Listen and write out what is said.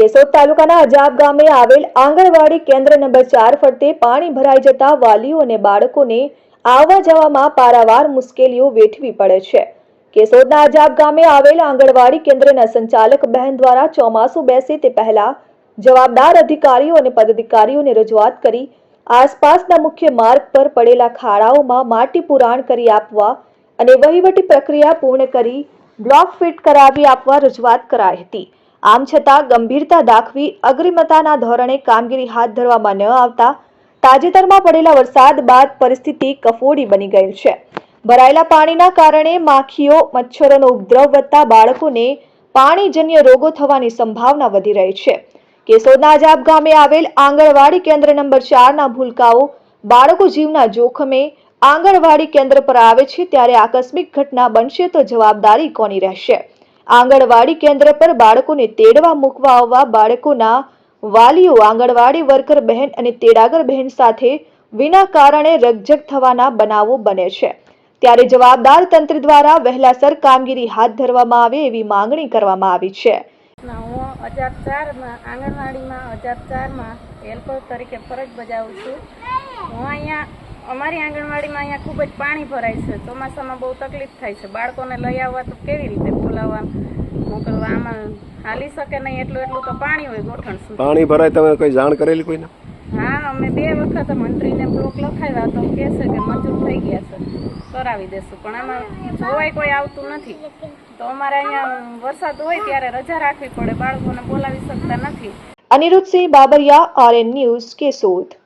કેશોદ તાલુકાના અજાબ ગામે આવેલ આંગણવાડી કેન્દ્ર નંબર ચાર ફરતે પાણી ભરાઈ જતા વાલીઓ અને બાળકોને આવવા જવામાં પારાવાર મુશ્કેલીઓ વેઠવી પડે છે. કેશોદના અજાબ ગામે આવેલ આંગણવાડી કેન્દ્રના સંચાલક બહેન દ્વારા ચોમાસું બેસે તે પહેલા જવાબદાર અધિકારીઓ અને પદાધિકારીઓને રજૂઆત કરી આસપાસના મુખ્ય માર્ગ પર પડેલા ખાડાઓમાં માટી પુરાણ કરી આપવા અને વહીવટી પ્રક્રિયા પૂર્ણ કરી બ્લોક ફિટ કરાવી આપવા રજૂઆત કરાઈ હતી. આમ છતાં ગંભીરતા દાખવી અગ્રિમતાના ધોરણે કામગીરી હાથ ધરવામાં ન આવતા તાજેતરમાં પડેલા વરસાદ બાદ પરિસ્થિતિ કફોડી બની ગઈ છે. ભરાયેલા પાણીના કારણે માખીઓ, મચ્છરોનો ઉપદ્રવ વધતા બાળકોને પાણીજન્ય રોગો થવાની સંભાવના વધી રહી છે. કેશોદના આજાબ ગામે આવેલ આંગણવાડી કેન્દ્ર નંબર ચારના ભૂલકાઓ બાળકો જીવના જોખમે આંગણવાડી કેન્દ્ર પર આવે છે ત્યારે આકસ્મિક ઘટના બનશે તો જવાબદારી કોની રહેશે? આંગણવાડી કેન્દ્ર પર બાળકોને તેડવા મૂકવા આવવા બાળકોના વાલીઓ, આંગણવાડી વર્કર બહેન અને તેડાગર બહેન સાથે વિના કારણે રકઝક થવાના બનાવો બને છે. ત્યારે જવાબદાર તંત્ર દ્વારા વહેલાસર કામગીરી હાથ ધરવામાં આવે એવી માંગણી કરવામાં આવી છે. ના, હું અજાબ ચારમાં, આંગણવાડીમાં હજાર ચારમાં હેલ્પર તરીકે ફરજ બજાવું છું. હું અહીંયા અમારી આંગણવાડીમાં અહીંયા ખૂબ જ પાણી ભરાય છે. ચોમાસામાં બહુ તકલીફ થાય છે. બાળકોને લઈ આવવા તો કેવી રીતે બોલાવવા મોકલવા આમાં હાલી શકે નહીં એટલું એટલું તો પાણી હોય ગોઠણ પાણી ભરાય તમે કોઈ જાણ કરેલી કોઈને? હા અમે બે વખત મંત્રીને બ્લોક લખાવ્યા તો કહે છે કે મંજૂર થઈ ગયા છે. કરાવી દેશું. પણ આમાં જોવાય કોઈ આવતું નથી. તો અમારે અહીંયા વરસાદ હોય ત્યારે રજા રાખવી પડે. બાળકોને બોલાવી શકતા નથી. Anirudhsinh Babariya RN news Keshod.